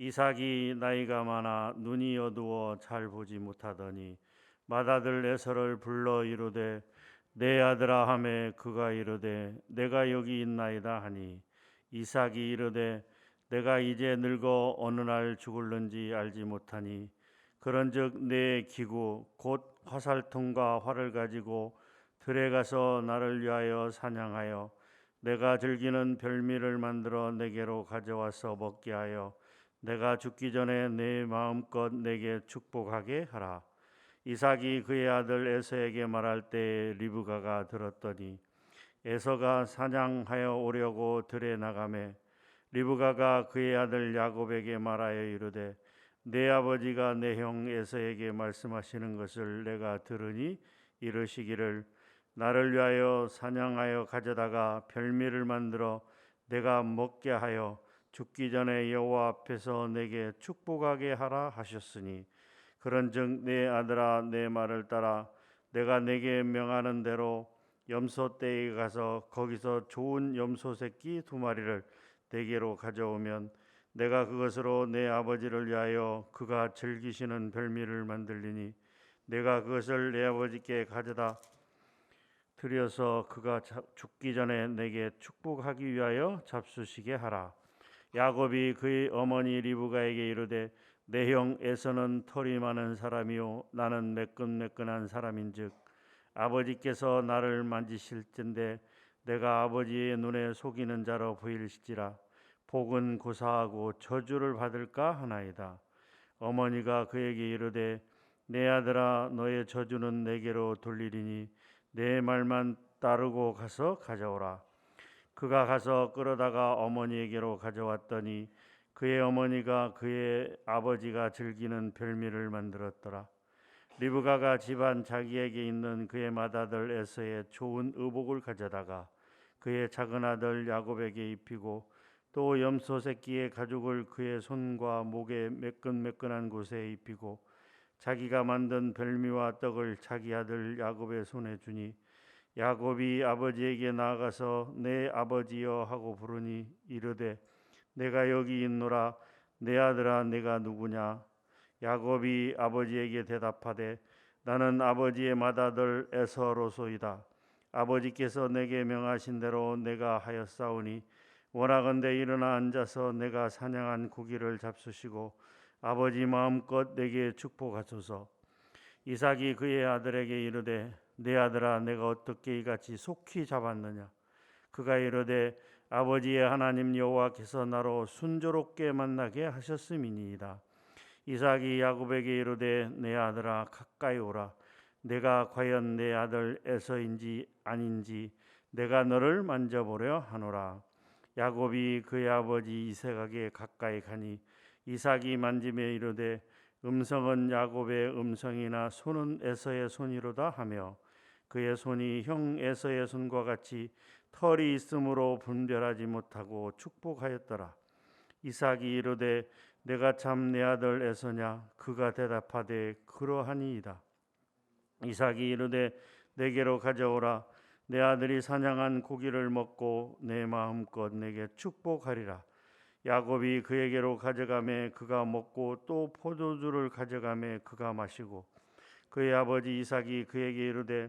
이삭이 나이가 많아 눈이 어두워 잘 보지 못하더니 맏아들 에서를 불러 이르되 내 아들아 하매 그가 이르되 내가 여기 있나이다 하니 이삭이 이르되 내가 이제 늙어 어느 날 죽을는지 알지 못하니 그런즉 내 기구 곧 화살통과 활을 가지고 들에 가서 나를 위하여 사냥하여 내가 즐기는 별미를 만들어 내게로 가져와서 먹게 하여 내가 죽기 전에 내 마음껏 내게 축복하게 하라. 이삭이 그의 아들 에서에게 말할 때 리브가가 들었더니 에서가 사냥하여 오려고 들에 나가매 리브가가 그의 아들 야곱에게 말하여 이르되 내 아버지가 내 형 에서에게 말씀하시는 것을 내가 들으니 이르시기를 나를 위하여 사냥하여 가져다가 별미를 만들어 내가 먹게 하여 죽기 전에 여호와 앞에서 내게 축복하게 하라 하셨으니 그런즉 내 아들아 내 말을 따라 내가 내게 명하는 대로 염소 떼에 가서 거기서 좋은 염소 새끼 두 마리를 내게로 가져오면 내가 그것으로 내 아버지를 위하여 그가 즐기시는 별미를 만들리니 내가 그것을 내 아버지께 가져다 드려서 그가 죽기 전에 내게 축복하기 위하여 잡수시게 하라. 야곱이 그의 어머니 리브가에게 이르되 내 형 에서는 털이 많은 사람이요 나는 매끈매끈한 사람인즉 아버지께서 나를 만지실 텐데 내가 아버지의 눈에 속이는 자로 보일지라 복은 고사하고 저주를 받을까 하나이다. 어머니가 그에게 이르되 내 아들아 너의 저주는 내게로 돌리리니 내 말만 따르고 가서 가져오라. 그가 가서 끌어다가 어머니에게로 가져왔더니 그의 어머니가 그의 아버지가 즐기는 별미를 만들었더라. 리브가가 집안 자기에게 있는 그의 맏아들 에서의 좋은 의복을 가져다가 그의 작은 아들 야곱에게 입히고 또 염소 새끼의 가죽을 그의 손과 목에 매끈매끈한 곳에 입히고 자기가 만든 별미와 떡을 자기 아들 야곱의 손에 주니 야곱이 아버지에게 나아가서 내 아버지여 하고 부르니 이르되 내가 여기 있노라. 내 아들아 내가 누구냐? 야곱이 아버지에게 대답하되 나는 아버지의 맏아들 에서로소이다. 아버지께서 내게 명하신 대로 내가 하였사오니 원하건대 일어나 앉아서 내가 사냥한 고기를 잡수시고 아버지 마음껏 내게 축복하소서. 이삭이 그의 아들에게 이르되 내 아들아 내가 어떻게 이같이 속히 잡았느냐? 그가 이르되 아버지의 하나님 여호와께서 나로 순조롭게 만나게 하셨음이니이다. 이삭이 야곱에게 이르되 내 아들아 가까이 오라. 내가 과연 내 아들 에서인지 아닌지 내가 너를 만져보려 하노라. 야곱이 그의 아버지 이삭에게 가까이 가니 이삭이 만짐에 이르되 음성은 야곱의 음성이나 손은 에서의 손이로다 하며 그의 손이 형 에서의 손과 같이 털이 있으므로 분별하지 못하고 축복하였더라. 이삭이 이르되 내가 참 내 아들 에서냐 그가 대답하되 그러하니이다. 이삭이 이르되 내게로 가져오라 내 아들이 사냥한 고기를 먹고 내 마음껏 내게 축복하리라. 야곱이 그에게로 가져가매 그가 먹고 또 포도주를 가져가매 그가 마시고 그의 아버지 이삭이 그에게 이르되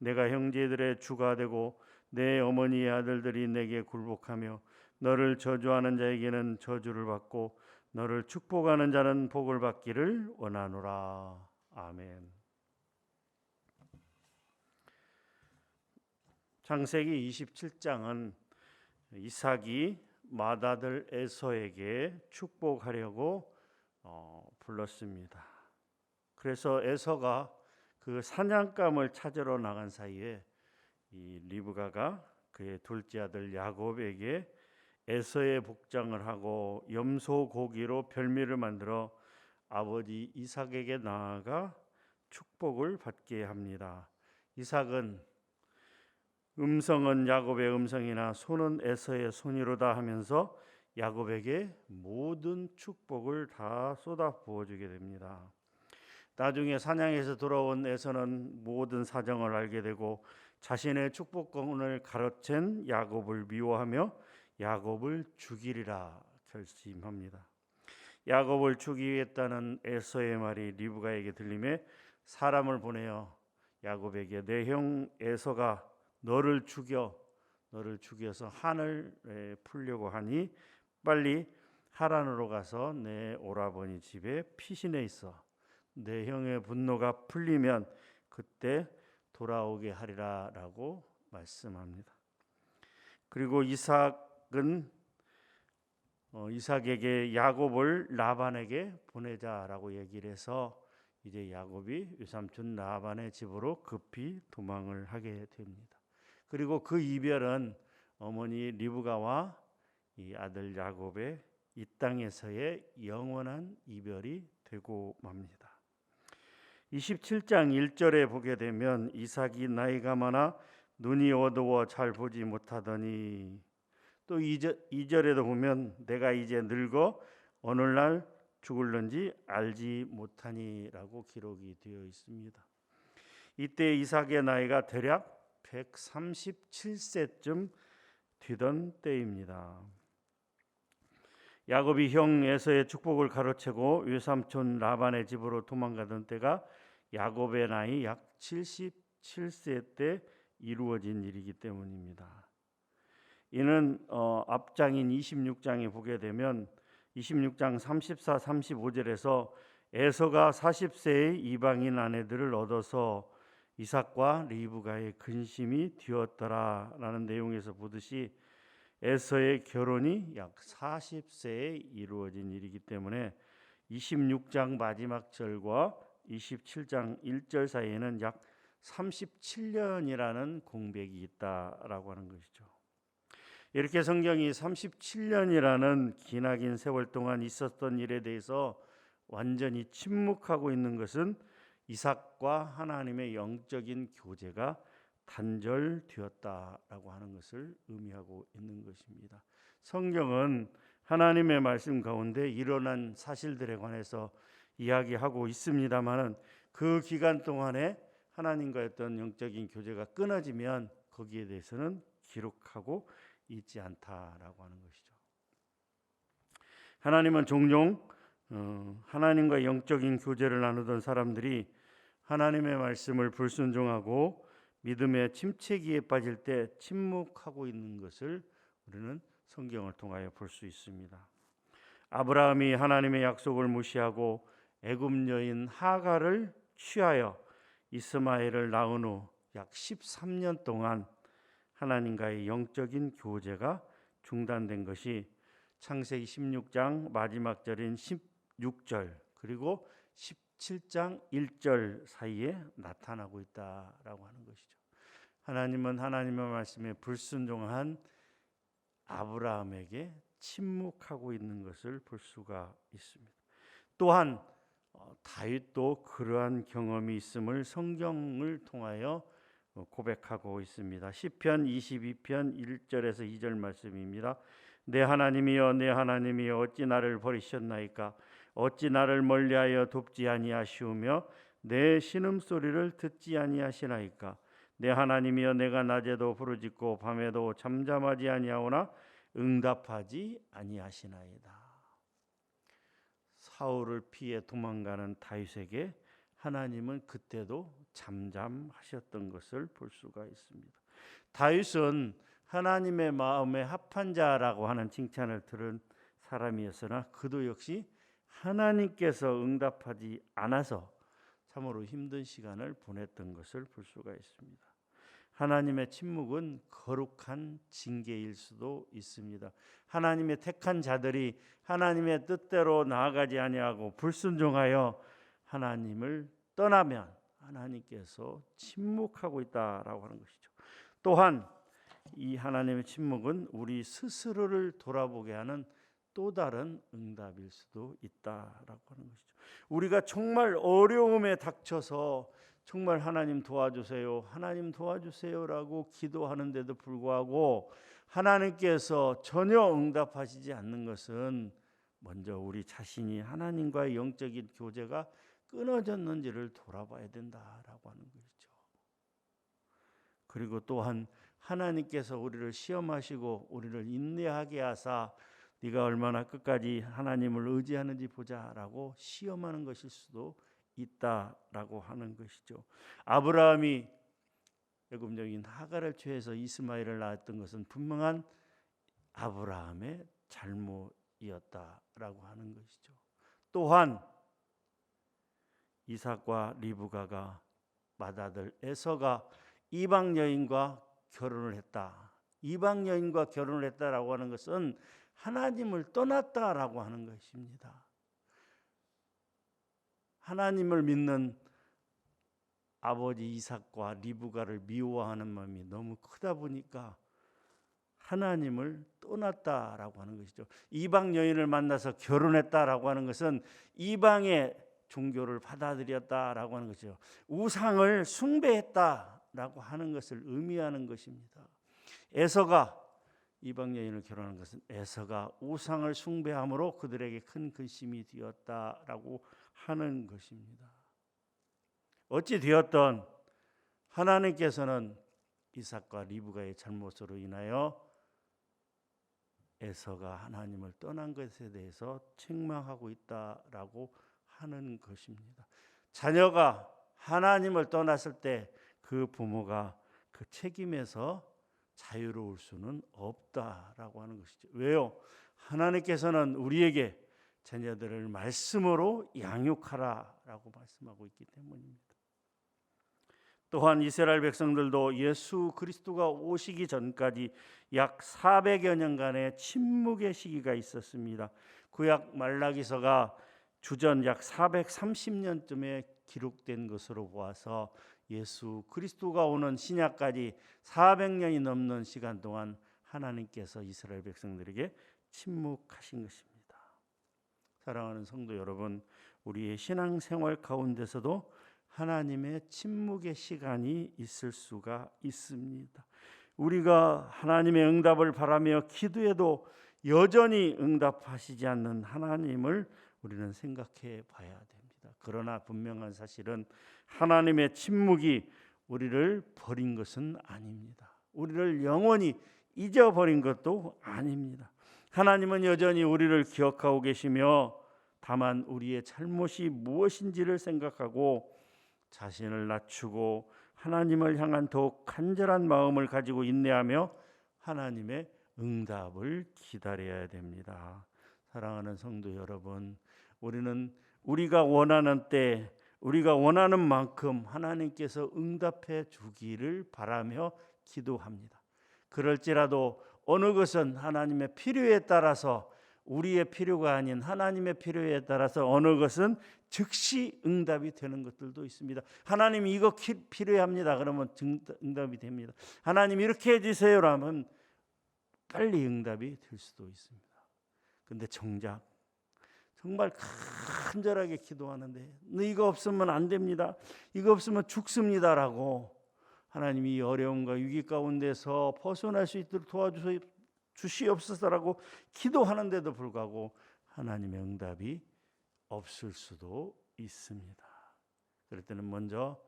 내가 형제들의 주가 되고 내 어머니의 아들들이 내게 굴복하며 너를 저주하는 자에게는 저주를 받고 너를 축복하는 자는 복을 받기를 원하노라. 아멘. 창세기 27장은 이삭이 맏아들 에서에게 축복하려고 어, 불렀습니다. 그래서 에서가 그 사냥감을 찾으러 나간 사이에 이 리브가가 그의 둘째 아들 야곱에게 에서의 복장을 하고 염소 고기로 별미를 만들어 아버지 이삭에게 나아가 축복을 받게 합니다. 이삭은 음성은 야곱의 음성이나 손은 에서의 손이로다 하면서 야곱에게 모든 축복을 다 쏟아 부어 주게 됩니다. 나중에 사냥에서 돌아온 에서는 모든 사정을 알게 되고 자신의 축복권을 가로챈 야곱을 미워하며 야곱을 죽이리라 결심합니다. 야곱을 죽이겠다는 에서의 말이 리브가에게 들림에 사람을 보내어 야곱에게 내 형 에서가 너를 죽여 너를 죽여서 하늘에 풀려고 하니 빨리 하란으로 가서 내 오라버니 집에 피신해 있어 내 형의 분노가 풀리면 그때 돌아오게 하리라라고 말씀합니다. 그리고 이삭은 어, 이삭에게 야곱을 라반에게 보내자라고 얘기를 해서 이제 야곱이 외삼촌 라반의 집으로 급히 도망을 하게 됩니다. 그리고 그 이별은 어머니 리브가와 이 아들 야곱의 이 땅에서의 영원한 이별이 되고 맙니다. 27장 1절에 보게 되면 이삭이 나이가 많아 눈이 어두워 잘 보지 못하더니 또 2절, 2절에도 보면 내가 이제 늙어 오늘날 죽을런지 알지 못하니라고 기록이 되어 있습니다. 이때 이삭의 나이가 대략 137세쯤 되던 때입니다. 야곱이 형 에서의 축복을 가로채고 외삼촌 라반의 집으로 도망가던 때가 야곱의 나이 약 77세 때 이루어진 일이기 때문입니다. 이는 어, 앞장인 26장에 보게 되면 26장 34, 35절에서 에서가 40세의 이방인 아내들을 얻어서 이삭과 리브가의 근심이 되었더라라는 내용에서 보듯이 에서의 결혼이 약 40세에 이루어진 일이기 때문에 26장 마지막 절과 27장 1절 사이에는 약 37년이라는 공백이 있다라고 하는 것이죠. 이렇게 성경이 37년이라는 기나긴 세월 동안 있었던 일에 대해서 완전히 침묵하고 있는 것은 이삭과 하나님의 영적인 교제가 단절되었다라고 하는 것을 의미하고 있는 것입니다. 성경은 하나님의 말씀 가운데 일어난 사실들에 관해서 이야기하고 있습니다만은 그 기간 동안에 하나님과 했던 영적인 교제가 끊어지면 거기에 대해서는 기록하고 있지 않다라고 하는 것이죠. 하나님은 종종 어, 하나님과 영적인 교제를 나누던 사람들이 하나님의 말씀을 불순종하고 믿음의 침체기에 빠질 때 침묵하고 있는 것을 우리는 성경을 통하여 볼 수 있습니다. 아브라함이 하나님의 약속을 무시하고 애굽 여인 하가를 취하여 이스마엘을 낳은 후 약 13년 동안 하나님과의 영적인 교제가 중단된 것이 창세기 16장 마지막 절인 16절 그리고 17장 1절 사이에 나타나고 있다라고 하는 것이죠. 하나님은 하나님의 말씀에 불순종한 아브라함에게 침묵하고 있는 것을 볼 수가 있습니다. 또한 어, 다윗도 그러한 경험이 있음을 성경을 통하여 어, 고백하고 있습니다. 시편 22편 1절에서 2절 말씀입니다. 내 하나님이여 내 하나님이여 어찌 나를 버리셨나이까 어찌 나를 멀리하여 돕지 아니하시우며 내 신음 소리를 듣지 아니하시나이까 내 하나님이여 내가 낮에도 부르짖고 밤에도 잠잠하지 아니하오나 응답하지 아니하시나이다. 사울을 피해 도망가는 다윗에게 하나님은 그때도 잠잠하셨던 것을 볼 수가 있습니다. 다윗은 하나님의 마음에 합한 자라고 하는 칭찬을 들은 사람이었으나 그도 역시 하나님께서 응답하지 않아서 참으로 힘든 시간을 보냈던 것을 볼 수가 있습니다. 하나님의 침묵은 거룩한 징계일 수도 있습니다. 하나님의 택한 자들이 하나님의 뜻대로 나아가지 아니하고 불순종하여 하나님을 떠나면 하나님께서 침묵하고 있다라고 하는 것이죠. 또한 이 하나님의 침묵은 우리 스스로를 돌아보게 하는 또 다른 응답일 수도 있다라고 하는 것이죠. 우리가 정말 어려움에 닥쳐서 정말 하나님 도와주세요. 하나님 도와주세요라고 기도하는데도 불구하고 하나님께서 전혀 응답하시지 않는 것은 먼저 우리 자신이 하나님과의 영적인 교제가 끊어졌는지를 돌아봐야 된다라고 하는 것이죠. 그리고 또한 하나님께서 우리를 시험하시고 우리를 인내하게 하사 네가 얼마나 끝까지 하나님을 의지하는지 보자라고 시험하는 것일 수도 있다라고 하는 것이죠. 아브라함이 애굽적인 하가를 취해서 이스마엘을 낳았던 것은 분명한 아브라함의 잘못이었다라고 하는 것이죠. 또한 이삭과 리브가가 맏아들 에서가 이방 여인과 결혼을 했다. 이방 여인과 결혼을 했다라고 하는 것은 하나님을 떠났다라고 하는 것입니다. 하나님을 믿는 아버지 이삭과 리브가를 미워하는 마음이 너무 크다 보니까 하나님을 떠났다라고 하는 것이죠. 이방 여인을 만나서 결혼했다라고 하는 것은 이방의 종교를 받아들였다라고 하는 것이죠. 우상을 숭배했다라고 하는 것을 의미하는 것입니다. 에서가 이방 여인을 결혼한 것은 에서가 우상을 숭배함으로 그들에게 큰 근심이 되었다라고 하는 것입니다. 어찌 되었던 하나님께서는 이삭과 리브가의 잘못으로 인하여 에서가 하나님을 떠난 것에 대해서 책망하고 있다라고 하는 것입니다. 자녀가 하나님을 떠났을 때 그 부모가 그 책임에서 자유로울 수는 없다라고 하는 것이죠. 왜요? 하나님께서는 우리에게 자녀들을 말씀으로 양육하라라고 말씀하고 있기 때문입니다. 또한 이스라엘 백성들도 예수 그리스도가 오시기 전까지 약 400여 년간의 침묵의 시기가 있었습니다. 구약 말라기서가 주전 약 430년쯤에 기록된 것으로 보아서 예수 그리스도가 오는 신약까지 400년이 넘는 시간 동안 하나님께서 이스라엘 백성들에게 침묵하신 것입니다. 사랑하는 성도 여러분, 우리의 신앙 생활 가운데서도 하나님의 침묵의 시간이 있을 수가 있습니다. 우리가 하나님의 응답을 바라며 기도해도 여전히 응답하시지 않는 하나님을 우리는 생각해 봐야 됩니다. 그러나 분명한 사실은 하나님의 침묵이 우리를 버린 것은 아닙니다. 우리를 영원히 잊어버린 것도 아닙니다. 하나님은 여전히 우리를 기억하고 계시며 다만 우리의 잘못이 무엇인지를 생각하고 자신을 낮추고 하나님을 향한 더욱 간절한 마음을 가지고 인내하며 하나님의 응답을 기다려야 됩니다. 사랑하는 성도 여러분, 우리는 우리가 원하는 때 우리가 원하는 만큼 하나님께서 응답해 주기를 바라며 기도합니다. 그럴지라도 어느 것은 하나님의 필요에 따라서 우리의 필요가 아닌 하나님의 필요에 따라서 어느 것은 즉시 응답이 되는 것들도 있습니다. 하나님 이거 필요합니다. 그러면 응답이 됩니다. 하나님 이렇게 해주세요라면 빨리 응답이 될 수도 있습니다. 근데 정작 정말 간절하게 기도하는데 이거 없으면 안 됩니다. 이거 없으면 죽습니다라고 하나님이 어려움과 위기 가운데서 벗어날 수 있도록 도와주시옵소서라고 기도하는데도 불구하고 하나님의 응답이 없을 수도 있습니다. 그럴 때는 먼저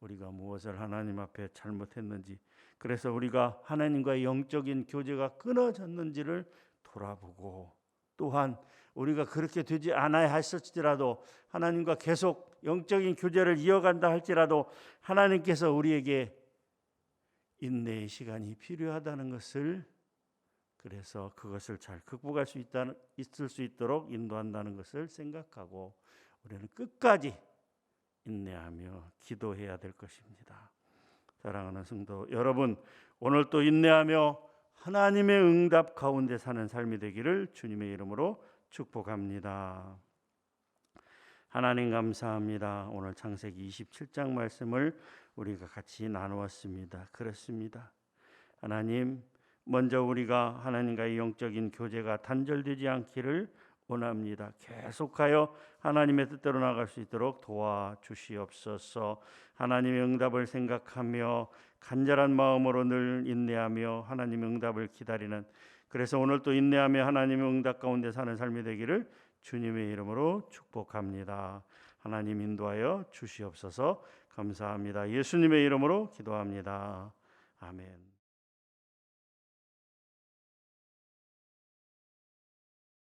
우리가 무엇을 하나님 앞에 잘못했는지 그래서 우리가 하나님과의 영적인 교제가 끊어졌는지를 돌아보고 또한 우리가 그렇게 되지 않아야 했을지라도 하나님과 계속 영적인 교제를 이어간다 할지라도 하나님께서 우리에게 인내의 시간이 필요하다는 것을 그래서 그것을 잘 극복할 수 있다는 있을 수 있도록 인도한다는 것을 생각하고 우리는 끝까지 인내하며 기도해야 될 것입니다. 사랑하는 성도 여러분, 오늘 또 인내하며 하나님의 응답 가운데 사는 삶이 되기를 주님의 이름으로 축복합니다. 하나님 감사합니다. 오늘 창세기 27장 말씀을 우리가 같이 나누었습니다. 그렇습니다. 하나님 먼저 우리가 하나님과의 영적인 교제가 단절되지 않기를 원합니다. 계속하여 하나님의 뜻대로 나갈 수 있도록 도와주시옵소서. 하나님의 응답을 생각하며 간절한 마음으로 늘 인내하며 하나님의 응답을 기다리는 그래서 오늘 또 인내하며 하나님의 응답 가운데 사는 삶이 되기를 주님의 이름으로 축복합니다. 하나님 인도하여 주시옵소서 감사합니다. 예수님의 이름으로 기도합니다. 아멘.